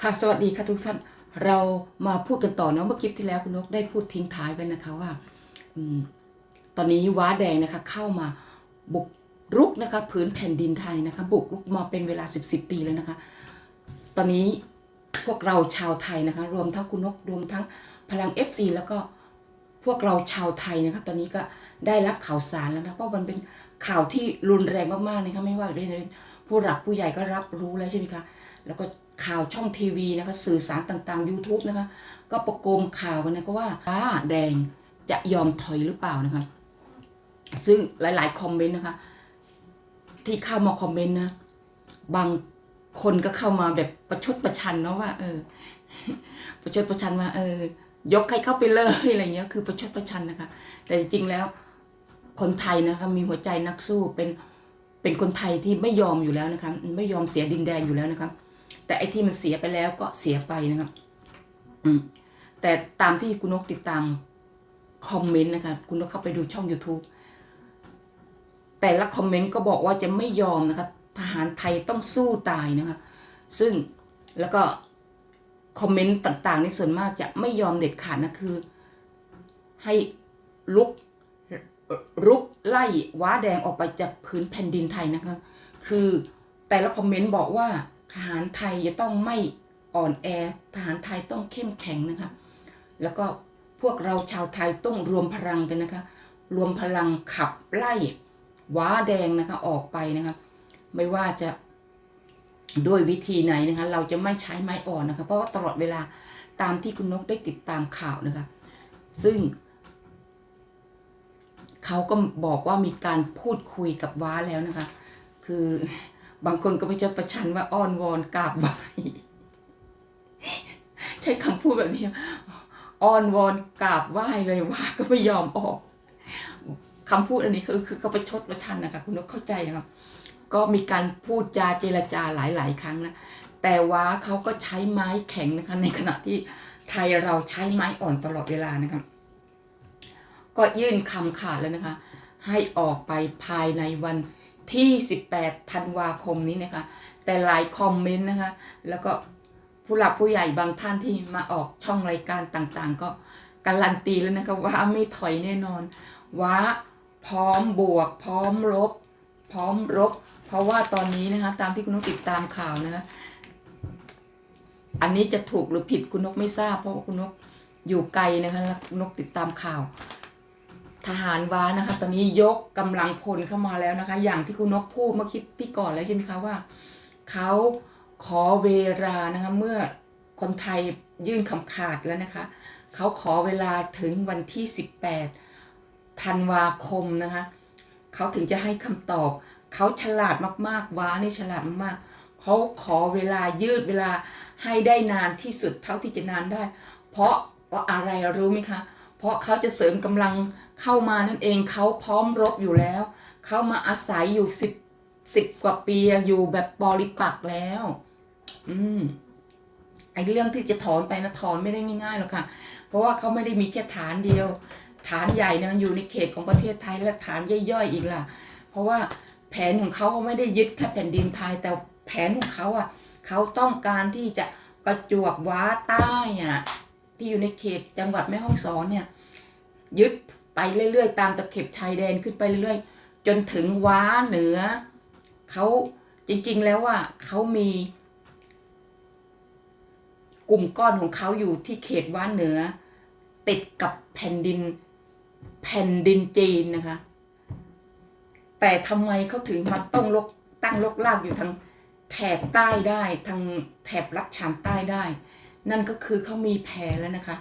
ค่ะสวัสดีค่ะทุกท่านเรามาพูดกันต่อเนาะเมื่อคลิปที่แล้วคุณนกได้พูดทิ้งท้ายไว้นะคะว่าอตอนนี้ว้าแดงนะคะเข้ามาบุกรุกนะคะผืนแผ่นดินไทยนะคะบุกรุกมาเป็นเวลา 10บสปีแล้วนะคะ ตอนนี้พวกเราชาวไทยนะคะ รวมทั้งคุณนกรวมทั้งพลัง FC แล้วก็พวกเราชาวไทยนะคะ ตอนนี้ก็ได้รับข่าวสารแล้วนะเพราะมันเป็นข่าวที่รุนแรงมากๆนะคะไม่ว่าจะเป็นผู้หลักผู้ใหญ่ก็รับรู้แล้วใช่ไหมคะ แล้วก็ข่าวช่องทีวีนะคะสื่อสารต่างๆ YouTube นะคะก็ประโกมข่าวกันนะก็ว่าฟ้าแดงจะยอมถอยหรือเปล่านะคะซึ่งหลายๆคอมเมนต์นะคะที่เข้ามาคอมเมนต์นะบางคนก็เข้ามาแบบประชดประชันเนาะว่า เออ ประชดประชันว่าเออ ยกใครเข้าไปเลยอะไรเงี้ย คือประชดประชันนะคะ แต่จริงๆแล้วคนไทยนะคะมีหัวใจนักสู้เป็นเป็นคนไทยที่ไม่ยอมอยู่แล้วนะคะไม่ยอมเสียดินแดนอยู่แล้วนะคะ แต่ไอ้ที่มันเสียไปแล้วก็เสียไปนะครับ อืม แต่ตามที่คุณนกติดตามคอมเมนต์นะคะ คุณนกเข้าไปดูช่อง YouTube แต่ละคอมเมนต์ก็บอกว่าจะไม่ยอมนะคะ ทหารไทยต้องสู้ตายนะคะ ซึ่งแล้วก็คอมเมนต์ต่างๆ ในส่วนมากจะไม่ยอมเด็ดขาดนะคือ ให้ลุกรุกไล่ว้าแดงออกไปจากพื้นแผ่นดินไทยนะคะ คือแต่ละคอมเมนต์บอกว่า ทหารไทยจะต้องไม่อ่อนแอ ทหารไทยต้องเข้มแข็งนะคะ แล้วก็พวกเราชาวไทยต้องรวมพลังกันนะคะ รวมพลังขับไล่ว้าแดงนะคะออกไปนะคะ ไม่ว่าจะด้วยวิธีไหนนะคะ เราจะไม่ใช้ไม้อ่อนนะคะ เพราะว่าตลอดเวลาตามที่คุณนกได้ติดตามข่าวนะคะ ซึ่ง เขาก็บอกว่ามีการพูดคุยกับว้าแล้วนะคะ คือ บางคนก็ไปเจอประชันว่าอ้อนวอนกราบไหว้ใช้คำพูดแบบนี้อ้อนวอนกราบไหว้เลยว่าก็ไม่ยอมออกคำพูดอันนี้คือคือเขาไปชดประชันนะคะคุณนกเข้าใจนะครับ ก็มีการพูดจาเจรจาหลาย ๆ ครั้งนะแต่ว่าเขาก็ใช้ไม้แข็งนะคะ ในขณะที่ไทยเราใช้ไม้อ่อนตลอดเวลานะครับก็ยื่นคำขาดแล้วนะคะ ให้ออกไปภายในวัน ที่ 18 ธันวาคมนี้นะคะ แต่หลายคอมเมนต์นะคะ แล้วก็ผู้หลักผู้ใหญ่บางท่านที่มาออกช่องรายการต่างๆ ก็การันตีแล้วนะคะว่าไม่ถอยแน่นอน ว่าพร้อมบวก พร้อมรบพร้อมรบเพราะว่าตอนนี้นะคะ ตามที่คุณนกติดตามข่าวนะคะ อันนี้จะถูกหรือผิดคุณนกไม่ทราบ เพราะว่าคุณนกอยู่ไกลนะคะแล้วนกติดตามข่าว ทหารว้านะคะ ตอนนี้ยกกำลังพลเข้ามาแล้วนะคะ อย่างที่คุณนกพูดเมื่อคลิปที่ก่อนแล้วใช่ไหมคะว่าเขาขอเวลานะคะเมื่อคนไทยยื่นคำขาดแล้วนะคะ เขาขอเวลาถึงวันที่ 18ธันวาคมนะคะ เขาถึงจะให้คำตอบ เขาฉลาดมากๆว้านี่ฉลาดมากๆเขาขอเวลายืดเวลาให้ได้นานที่สุดเท่าที่จะนานได้ เพราะว่าอะไรรู้ไหมคะเราะเขาจะเสริมกำลังเข้ามานั่นเองเขาพร้อมรบอยู่แล้ว เขามาอาศัยอยู่สิบสิบกว่าปีอยู่แบบปริปักแล้ว อืมไอ้เรื่องที่จะถอนไปนะถอนไม่ได้ง่ายๆหรอกค่ะ เพราะว่าเขาไม่ได้มีแค่ฐานเดียว ฐานใหญ่นะมันอยู่ในเขตของประเทศไทยและฐานย่อยๆอีกล่ะ เพราะว่าแผนของเขาไม่ได้ยึดแค่แผ่นดินไทย แต่แผนของเขาอะเขาต้องการที่จะประจวบว้าใต้อะ ที่อยู่ในเขตจังหวัดแม่ฮ่องสอนเนี่ยยึดไปเรื่อยๆ ตามตะเข็บชายแดนขึ้นไปเรื่อยๆ จนถึงว้าเหนือเขาจริงๆแล้วว่าเขามีกลุ่มก้อนของเขาอยู่ที่เขตว้าเหนือ ติดกับแผ่นดินแผ่นดินจีนนะคะ แต่ทำไมเขาถึงมาต้องลกตั้งลกลากอยู่ทางแถบใต้ได้ทางแถบรัชฉานใต้ได้ นั่นก็คือเขามีแผนแล้วนะคะ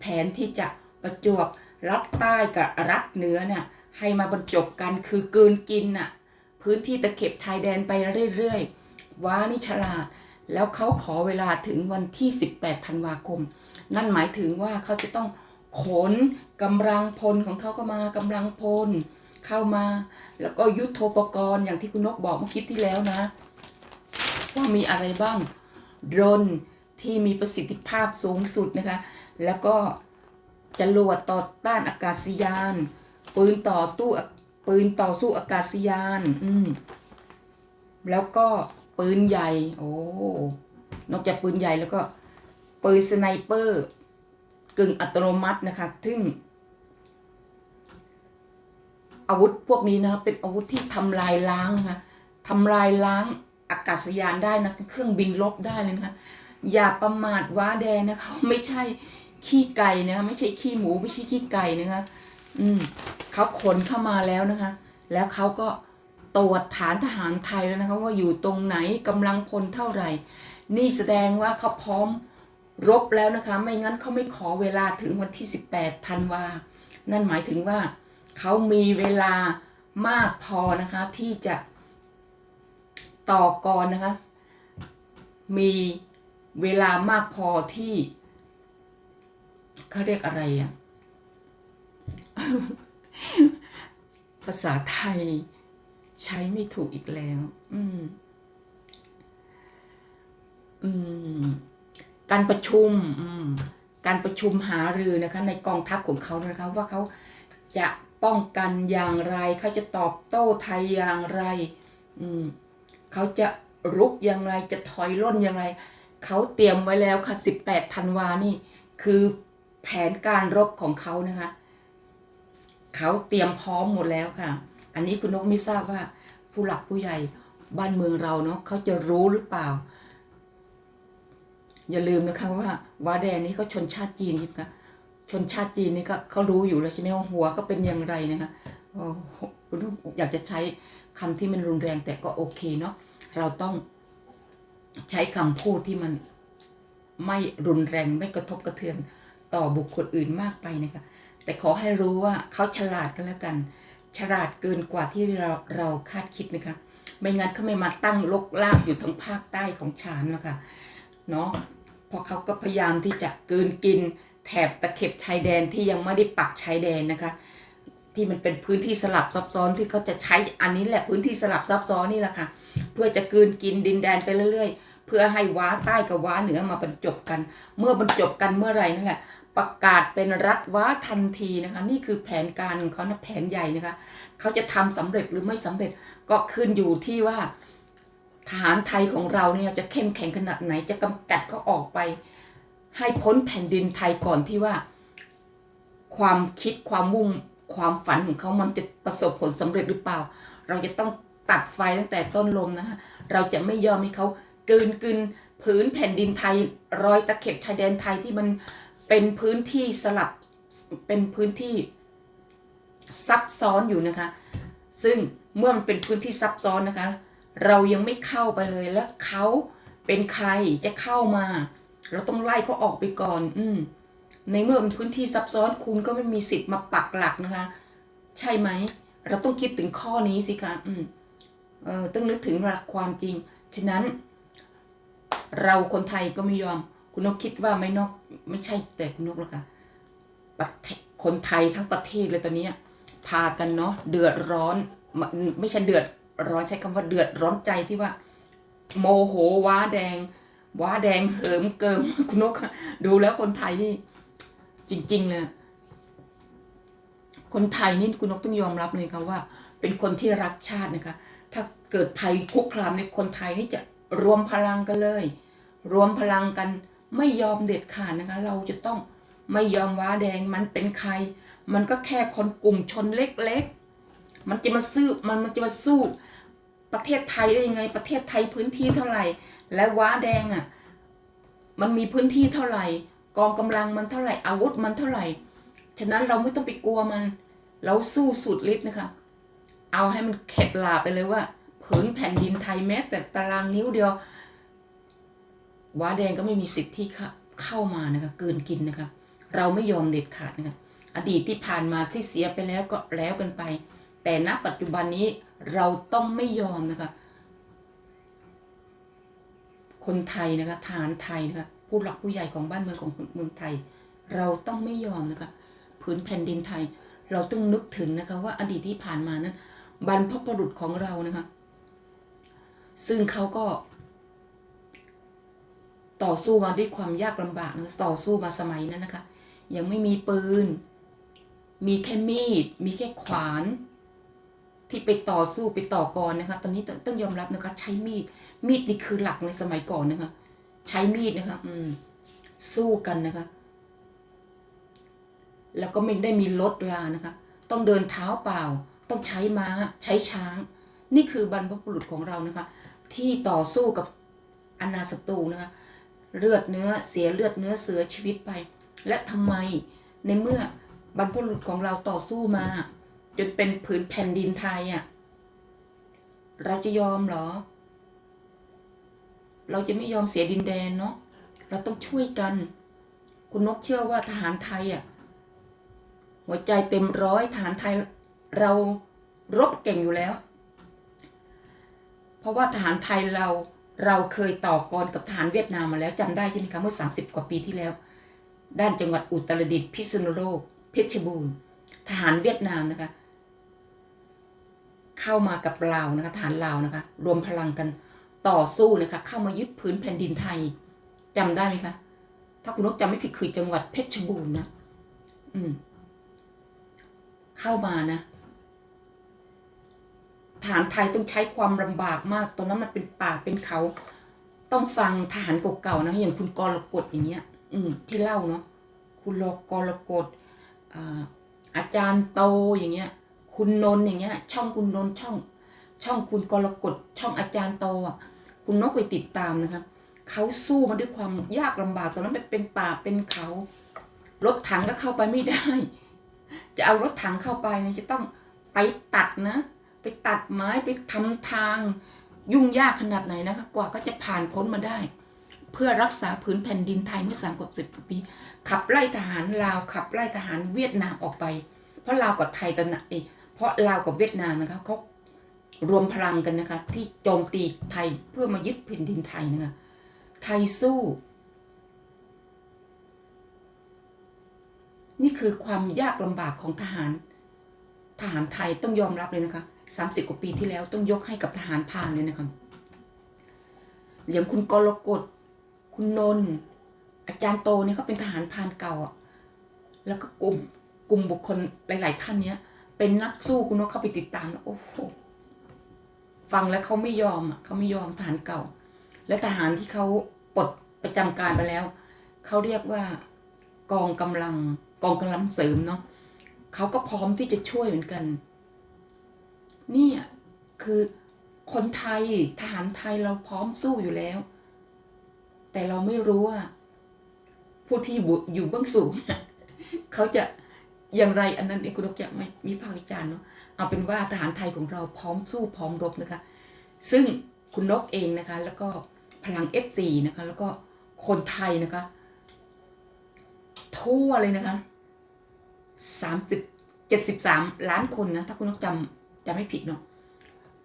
แผนที่จะประจวบรัฐใต้กับรัฐเหนือเนี่ยให้มาบรรจบกันคือเกินกินน่ะพื้นที่ตะเข็บชายแดนไปเรื่อยๆว้านี่ฉลาดแล้วเขาขอเวลาถึงวันที่ 18 ธันวาคม นั่นหมายถึงว่าเขาจะต้องขนกำลังพลของเขาก็มากำลังพลเข้ามา แล้วก็ยุทโธปกรณ์อย่างที่คุณนกบอกเมื่อคลิปที่แล้วนะ ว่ามีอะไรบ้างโดรน ที่มีประสิทธิภาพสูงสุดนะคะ แล้วก็จรวดต่อต้านอากาศยาน ปืนต่อตู้ปืนต่อสู้อากาศยาน อืมแล้วก็ปืนใหญ่ โอ้ นอกจากปืนใหญ่แล้วก็ปืนสไนเปอร์กึ่งอัตโนมัตินะคะ ซึ่ง อาวุธพวกนี้นะคะเป็นอาวุธที่ทำลายล้างนะคะทำลายล้างอากาศยานได้นะ เครื่องบินลบได้เลยนะคะ อย่าประมาทว้าแดงนะคะ ไม่ใช่ขี้ไก่นะคะ ไม่ใช่ขี้หมูไม่ใช่ขี้ไก่นะคะ อืมเขาขนเข้ามาแล้วนะคะ แล้วเขาก็ตรวจฐานทหารไทยแล้วนะคะ ว่าอยู่ตรงไหนกำลังพลเท่าไหร่ นี่แสดงว่าเขาพร้อมรบแล้วนะคะ ไม่งั้นเขาไม่ขอเวลาถึงวันที่ 18ธันวา นั่นหมายถึงว่าเขามีเวลามากพอนะคะที่จะต่อกรนะคะ มี เวลามากพอที่เขาเรียกอะไรอะภาษาไทยใช้ไม่ถูกอีกแล้ว อืม อืม การประชุม อืม การประชุมหารือนะคะ ในกองทัพของเขานะคะ ว่าเขาจะป้องกันอย่างไร เขาจะตอบโต้ไทยอย่างไร อืม เขาจะรุกอย่างไร จะถอยร่นอย่างไร เขาเตรียมไว้แล้วค่ะ 18ธันวานี่ คือแผนการรบของเขานะคะ เขาเตรียมพร้อมหมดแล้วค่ะ อันนี้คุณนกไม่ทราบว่า ผู้หลักผู้ใหญ่บ้านเมืองเราเนาะเขาจะรู้หรือเปล่า อย่าลืมนะคะว่าวาแดงนี่เขาชนชาติจีนใช่ไหมคะชนชาติจีนนี่ก็เขารู้อยู่แล้วใช่ไหมว่าหัวก็เป็นอย่างไรนะคะคุณนกอยากจะใช้คำที่มันรุนแรงแต่ก็โอเคเนาะเราต้อง ใช้คำพูดที่มันไม่รุนแรงไม่กระทบกระเทือนต่อบุคคลอื่นมากไปนะคะ แต่ขอให้รู้ว่าเขาฉลาดกันแล้วกัน ฉลาดเกินกว่าที่เราเราคาดคิดนะคะ ไม่งั้นเขาไม่มาตั้งลกลากอยู่ทั้งภาคใต้ของชานนะคะเนาะพราะเขาก็พยายามที่จะกลืนกินแถบตะเข็บชายแดนที่ยังไม่ได้ปักชายแดนนะคะ ที่มันเป็นพื้นที่สลับซับซ้อนที่เขาจะใช้อันนี้แหละพื้นที่สลับซับซ้อนนี่แหละค่ะ เพื่อจะกืนกินดินแดนไปเรื่อยๆ เพื่อให้ว้าใต้กับว้าเหนือมาบรรจบกัน เมื่อบรรจบกันเมื่อไหร่นั่นแหละ ประกาศเป็นรัฐว้าทันทีนะคะ นี่คือแผนการของเขานะแผนใหญ่นะคะ เขาจะทำสำเร็จหรือไม่สำเร็จก็ขึ้นอยู่ที่ว่าทหารไทยของเราเนี่ยจะเข้มแข็งขนาดไหนจะกำจัดเขาออกไป ให้พ้นแผ่นดินไทยก่อนที่ว่า ความคิดความมุ่งความฝันของเขามันจะประสบผลสำเร็จหรือเปล่า เราจะต้อง ตัดไฟตั้งแต่ต้นลมนะคะเราจะไม่ยอมให้เขากืนกินผืนแผ่นดินไทยรอยตะเข็บชายแดนไทยที่มันเป็นพื้นที่สลับเป็นพื้นที่ซับซ้อนอยู่นะคะ ซึ่งเมื่อมันเป็นพื้นที่ซับซ้อนนะคะ เรายังไม่เข้าไปเลยแล้วเขาเป็นใครจะเข้ามา เราต้องไล่เขาออกไปก่อน อืมในเมื่อเป็นพื้นที่ซับซ้อนคุณก็ไม่มีสิทธิ์มาปักหลักนะคะ ใช่ไหม เราต้องคิดถึงข้อนี้สิคะอืม ออต้องนึกถึงหลักความจริง ฉะนั้น เราคนไทยก็ไม่ยอม คุณนกคิดว่าไม่นอกไม่ใช่แต่คุณนกหรอกค่ะประเทศคนไทยทั้งประเทศเลยตอนนี้พากันเนาะเดือดร้อน ไม่ใช่เดือดร้อนใช้คำว่าเดือดร้อนใจที่ว่า โมโหว้าแดง ว้าแดงเหิมเกิมคุณนกดูแล้วคนไทยนี่ จริง ๆ เลยคนไทยนี่คุณนกต้องยอมรับเลยค่ะว่า เป็นคนที่รักชาตินะคะ เกิดภัยคุกคามในคนไทยนี่จะรวมพลังกันเลย รวมพลังกันไม่ยอมเด็ดขาดนะคะ เราจะต้องไม่ยอมว้าแดงมันเป็นใคร มันก็แค่คนกลุ่มชนเล็กๆ มันจะมาซื้อมันมันจะมาสู้ประเทศไทยได้ยังไง ประเทศไทยพื้นที่เท่าไหร่ และว้าแดงอะมันมีพื้นที่เท่าไหร่ กองกำลังมันเท่าไหร่อาวุธมันเท่าไหร่ ฉะนั้นเราไม่ต้องไปกลัวมัน เราสู้สุดฤทธิ์นะคะ เอาให้มันเข็ดหลาบไปเลยว่า ผืนแผ่นดินไทยแม้แต่ตารางนิ้วเดียวว้าแดงก็ไม่มีสิทธิ์ที่เข้ามานะคะเกินกินนะคะเราไม่ยอมเด็ดขาดนะคะอดีตที่ผ่านมาที่เสียไปแล้วก็แล้วกันไป แต่ณปัจจุบันนี้เราต้องไม่ยอมนะคะคนไทยนะคะทหารไทยนะคะผู้หลักผู้ใหญ่ของบ้านเมืองของเมืองไทย เราต้องไม่ยอมนะคะพื้นแผ่นดินไทย เราต้องนึกถึงนะคะว่าอดีตที่ผ่านมานั้นบรรพบุรุษของเรานะคะ ซึ่งเขาก็ ต่อสู้มาด้วยความยากลำบากนะต่อสู้มาสมัยนั้นนะคะ ยังไม่มีปืน มีแค่มีด มีแค่ขวาน ที่ไปต่อสู้ไปต่อกรนะคะ ตอนนี้ต้องยอมรับนะคะ ใช้มีด มีดนี่คือหลักในสมัยก่อนนะคะ ใช้มีดนะคะ อืม สู้กันนะคะ แล้วก็ไม่ได้มีรถลานะคะ ต้องเดินเท้าเปล่า ต้องใช้ม้า ใช้ช้าง นี่คือบรรพบุรุษของเรานะคะ ที่ต่อสู้กับอนาศัตรูนะคะเลือดเนื้อเสียเลือดเนื้อเสือชีวิตไป และทำไมในเมื่อบรรพบุรุษของเราต่อสู้มา จนเป็นผืนแผ่นดินไทยอะ่ะเราจะยอมเหรอ เราจะไม่ยอมเสียดินแดนเนาะเราต้องช่วยกัน คุณนกเชื่อว่าทหารไทยอะหัวใจเต็มร้อยทหารไทยเรารบเก่งอยู่แล้ว เพราะว่าทหารไทยเราเราเคยต่อกรกับทหารเวียดนามมาแล้วจำได้ใช่ไหมคะเมื่อ 30 กว่าปีที่แล้ว ด้านจังหวัดอุตรดิตถ์พิษณุโลก เพชรบูรณ์ ทหารเวียดนามนะคะ เข้ามากับลาวนะคะทหารลาวนะคะ รวมพลังกันต่อสู้นะคะเข้ามายึดพื้นแผ่นดินไทยจำได้ไหมคะถ้าคุณนกจำไม่ผิดคือจังหวัดเพชรบูรณ์นะอืมเข้ามานะ ทหารไทยต้องใช้ความลำบากมาก ตอนนั้นมันเป็นป่าเป็นเขา ต้องฟังทหารเก่าๆนะอย่างคุณกรกฎอย่างเงี้ย อืมที่เล่าเนาะคุณรกรกฎอ่าอาจารย์โตอย่างเงี้ย คุณนนท์อย่างเงี้ย ช่องคุณนนท์ช่อง ช่องคุณกรกฎช่องอาจารย์โตอะ คุณนกไปติดตามนะครับเขาสู้มาด้วยความยากลำบากตอนนั้นเป็นป่าเป็นเขา รถถังก็เข้าไปไม่ได้ จะเอารถถังเข้าไปเนี่ยจะต้องไปตัดนะ ไปตัดไม้ไปทำทางยุ่งยากขนาดไหนนะคะ กว่าก็จะผ่านพ้นมาได้ เพื่อรักษาผืนแผ่นดินไทยเมื่อสามกว่าสิบปี ขับไล่ทหารลาวขับไล่ทหารเวียดนามออกไป เพราะลาวกับไทยตอนนั้นเอยเพราะลาวกับเวียดนามนะคะเขารวมพลังกันนะคะ ที่โจมตีไทยเพื่อมายึดแผ่นดินไทยนะคะไทยสู้ นี่คือความยากลำบากของทหาร ทหารไทยต้องยอมรับเลยนะคะ สามสิบกว่าปีที่แล้วต้องยกให้กับทหารพานเลยนะคะอย่างคุณกรกฎคุณนนท์อาจารย์โตเนี่ยเขาเป็นทหารพานเก่าอะแล้วก็กลุ่มกลุ่มบุคคลหลาย ๆ ท่านเนี้ย เป็นนักสู้คุณนกเข้าไปติดตามแล้วโอ้โหฟังแล้วเขาไม่ยอมอะเขาไม่ยอมทหารเก่า และทหารที่เขาปลดประจำการไปแล้วเขาเรียกว่ากองกำลังกองกำลังเสริมเนาะเขาก็พร้อมที่จะช่วยเหมือนกัน นี่ยคือคนไทยทหารไทยเราพร้อมสู้อยู่แล้ว แต่เราไม่รู้ว่า ผู้ที่อยู่เบื้องสูงเนี่ยเขาจะอย่างไรอันนั้นเองคุณนกจะไม่มีภาควิจารณ์เนาะเอาเป็นว่าทหารไทยของเราพร้อมสู้พร้อมรบนะคะ ซึ่งคุณนกเองนะคะ แล้วก็พลัง F4 นะคะ แล้วก็คนไทยนะคะ ทั่วเลยนะคะสามสิบเจ็ดสิบสามล้านคนนะ ถ้าคุณนกจำ จำไม่ผิดเนาะ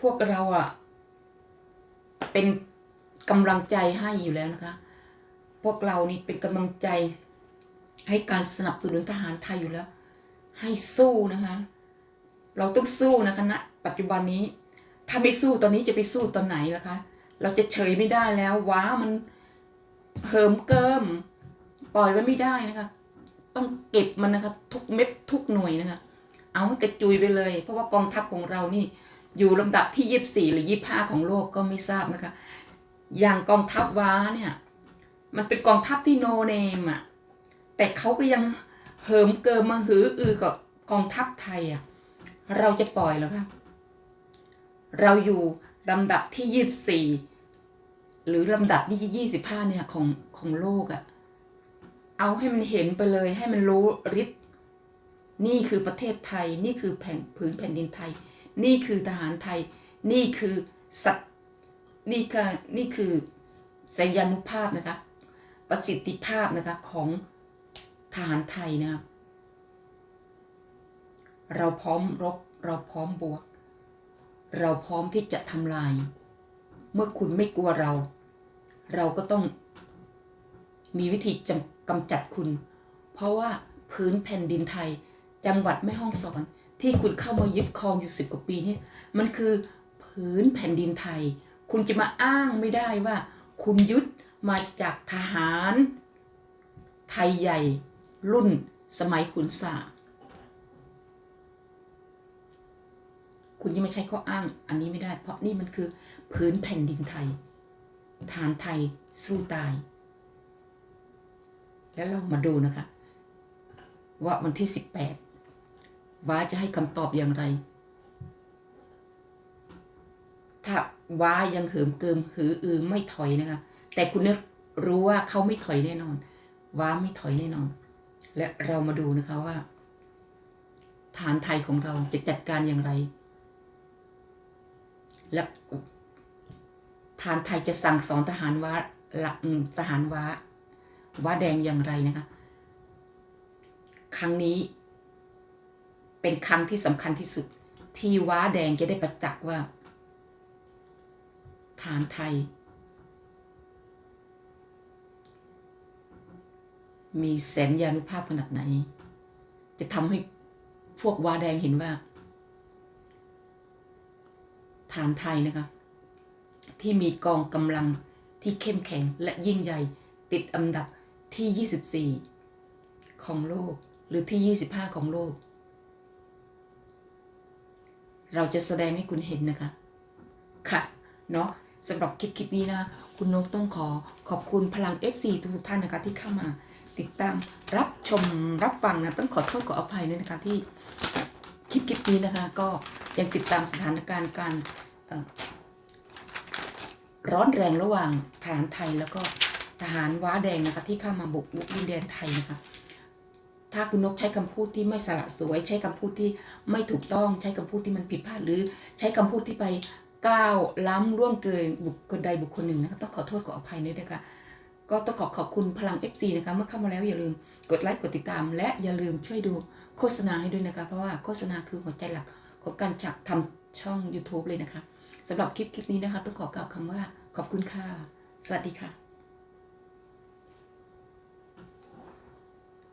พวกเราอะเป็นกำลังใจให้อยู่แล้วนะคะ พวกเรานี่เป็นกำลังใจ ให้การสนับสนุนทหารไทยอยู่แล้ว ให้สู้นะคะ เราต้องสู้นะคะณปัจจุบันนี้ ถ้าไม่สู้ตอนนี้จะไปสู้ตอนไหนล่ะคะ เราจะเฉยไม่ได้แล้วว้ามันเหิมเกิม ปล่อยไว้ไม่ได้นะคะ ต้องเก็บมันนะคะ ทุกเม็ดทุกหน่วยนะคะ เอากระจุยไปเลย เพราะว่ากองทัพของเรานี่อยู่ลำดับที่ยี่สี่หรือยี่ห้าของโลกก็ไม่ทราบนะคะ อย่างกองทัพว้าเนี่ย มันเป็นกองทัพที่โนเนมอะแต่เขาก็ยังเหิมเกิมมาหืออือกับกองทัพไทยอะเราจะปล่อยหรอคะเราอยู่ลำดับที่ยี่สี่หรือลำดับที่ยี่สิบห้าเนี่ยของของโลกอะเอาให้มันเห็นไปเลยให้มันรู้ฤทธิ์ นี่คือประเทศไทย นี่คือแผ่นพื้นแผ่นดินไทย นี่คือทหารไทย นี่คือสัตนี่คือนี่คือสัญญานุภาพนะคะ ประสิทธิภาพนะคะของทหารไทยนะครับเราพร้อมรบ เราพร้อมบวก เราพร้อมที่จะทำลาย เมื่อคุณไม่กลัวเรา เราก็ต้องมีวิธีกำจัดคุณ เพราะว่าพื้นแผ่นดินไทย จังหวัดแม่ฮ่องสอน ที่คุณเข้ามายึดครองอยู่สิบกว่าปีนี่มันคือพื้นแผ่นดินไทย คุณจะมาอ้างไม่ได้ว่า คุณยึดมาจากทหาร ไทยใหญ่ รุ่นสมัยขุนสาคุณจะไม่ใช้ข้ออ้างอันนี้ไม่ได้ เพราะนี่มันคือพื้นแผ่นดินไทย ฐานไทยสู้ตาย แล้วเรามาดูนะคะ ว่าวันที่18 ว้าจะให้คำตอบอย่างไร ถ้าว้ายังเหิมเกิมหืออือไม่ถอยนะคะ แต่คุณนึกรู้ว่าเขาไม่ถอยแน่นอน ว้าไม่ถอยแน่นอน และเรามาดูนะคะว่า ฐานไทยของเราจะจัดการอย่างไร และฐานไทยจะสั่งสอนทหารว้าหลักทหารว้าว้าแดงอย่างไรนะคะ ครั้งนี้ เป็นครั้งที่สำคัญที่สุด ที่ว้าแดงจะได้ประจักษ์ว่า ฐานไทย มีแสนยานุภาพขนาดไหน จะทำให้พวกว้าแดงเห็นว่า ฐานไทยนะคะ ที่มีกองกำลังที่เข้มแข็งและยิ่งใหญ่ติดอันดับที่ 24 ของโลกหรือที่ 25 ของโลก เราจะแสดงให้คุณเห็นนะคะ ค่ะ เนาะสำหรับคลิปคลิปนี้นะคุณนกต้องขอขอบคุณพลัง FC ทุกท่านนะคะที่เข้ามา ติดตามรับชมรับฟังนะต้องขอโทษขออภัยด้วยนะคะที่คลิปคลิปนี้นะคะ ก็ยังติดตามสถานการณ์การร้อนแรงระหว่างทหารไทยแล้วก็ทหารว้าแดงนะคะที่เข้ามาบุกรุกดินแดนไทยนะคะ ถ้าคุณนกใช้คำพูดที่ไม่สละสวย ใช้คำพูดที่ไม่ถูกต้อง ใช้คำพูดที่มันผิดพลาดหรือใช้คำพูดที่ไปก้าวล้ำร่วงเกินบุคคลใดบุคคลหนึ่งนะคะต้องขอโทษขออภัยด้วยนะคะก็ต้องขอขอบคุณพลัง FC นะคะเมื่อเข้ามาแล้วอย่าลืมกดไลค์กดติดตาม และอย่าลืมช่วยดูโฆษณาให้ด้วยนะคะ เพราะว่าโฆษณาคือหัวใจหลักของการจัดทำช่อง YouTube เลยนะคะสำหรับคลิปคลิปนี้นะคะ ต้องขอกล่าวคำว่าขอบคุณค่ะ สวัสดีค่ะ